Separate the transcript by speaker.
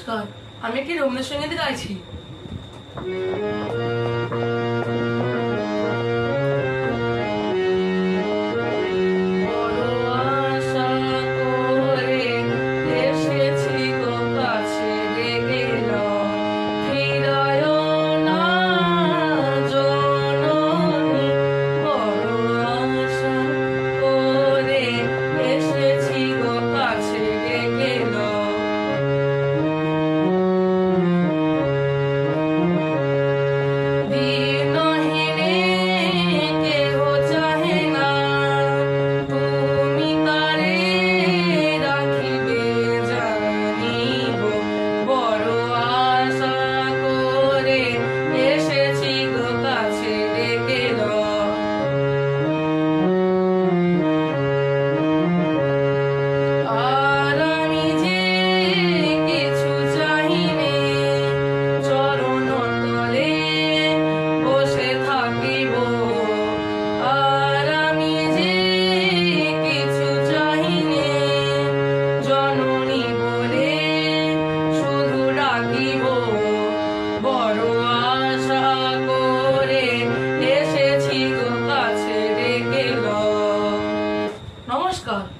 Speaker 1: নমস্কার। আমি কি রবীন্দ্রসঙ্গীত গাইছি? বড় আশা করে এসেছি গো কাছে নমস্কার।